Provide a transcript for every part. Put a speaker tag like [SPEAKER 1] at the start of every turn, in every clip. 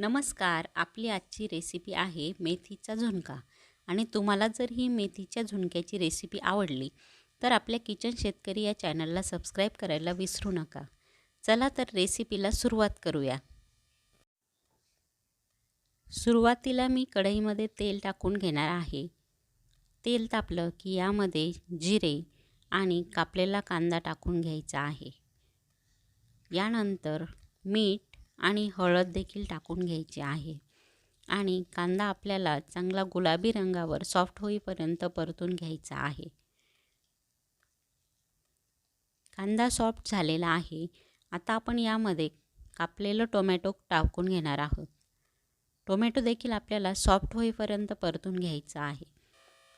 [SPEAKER 1] नमस्कार आपली आजची रेसिपी आहे मेथीचा झुणका. आणि तुम्हाला जर ही मेथीच्या झुणक्याची रेसिपी आवडली तर आपल्या किचन शेतकरी या चॅनलला सबस्क्राईब करायला विसरू नका. चला तर रेसिपीला सुरुवात करूया. सुरुवातीला मी कढईमध्ये तेल टाकून घेणार आहे. तेल तापलं की यामध्ये जिरे आणि कापलेला कांदा टाकून घ्यायचा आहे. यानंतर मीठ आणि हळद देखील टाकून घ्यायची आहे. आणि कांदा आपल्याला चांगला गुलाबी रंगावर सॉफ्ट होईपर्यंत परतून घ्यायचा आहे. कांदा सॉफ्ट झालेला आहे. आता आपण यामध्ये कापलेलं टोमॅटो टाकून घेणार आहोत. टोमॅटो देखील आपल्याला सॉफ्ट होईपर्यंत परतून घ्यायचा आहे.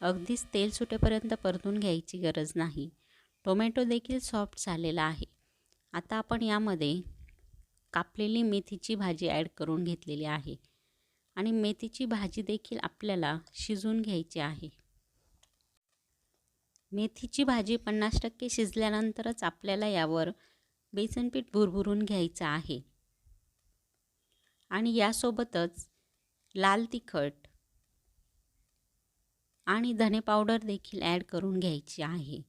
[SPEAKER 1] अगदीच तेल सुटेपर्यंत परतून घ्यायची गरज नाही. टोमॅटो देखील सॉफ्ट झालेला आहे. आता आपण यामध्ये कापलेली मेथीची भाजी ॲड करून घेतलेली आहे. आणि मेथीची भाजी देखील आपल्याला शिजून घ्यायची आहे. मेथीची भाजी पन्नास टक्के शिजल्यानंतरच आपल्याला यावर बेसनपीठ भुरभुरून घ्यायचं आहे. आणि यासोबतच लाल तिखट आणि धने पावडर देखील ॲड करून घ्यायची आहे.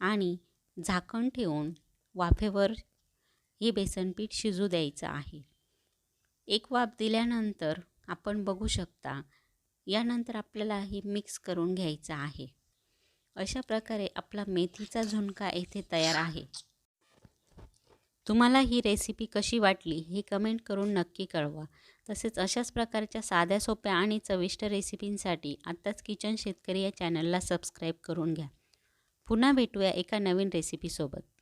[SPEAKER 1] आणि झाकण ठेवून वाफेवर हे बेसनपीठ शिजू द्यायचं आहे. एक वाफ दिल्यानंतर आपण बघू शकता यानंतर आपल्याला हे मिक्स करून घ्यायचं आहे. अशा प्रकारे आपला मेथीचा झुणका येथे तयार आहे. तुम्हाला ही रेसिपी कशी वाटली हे कमेंट करून नक्की कळवा. तसेच अशाच प्रकारच्या साध्या सोप्या आणि चविष्ट रेसिपींसाठी आत्ताच किचन शेतकरी या चॅनलला सबस्क्राईब करून घ्या. पुन्हा भेटूया एका नवीन रेसिपीसोबत.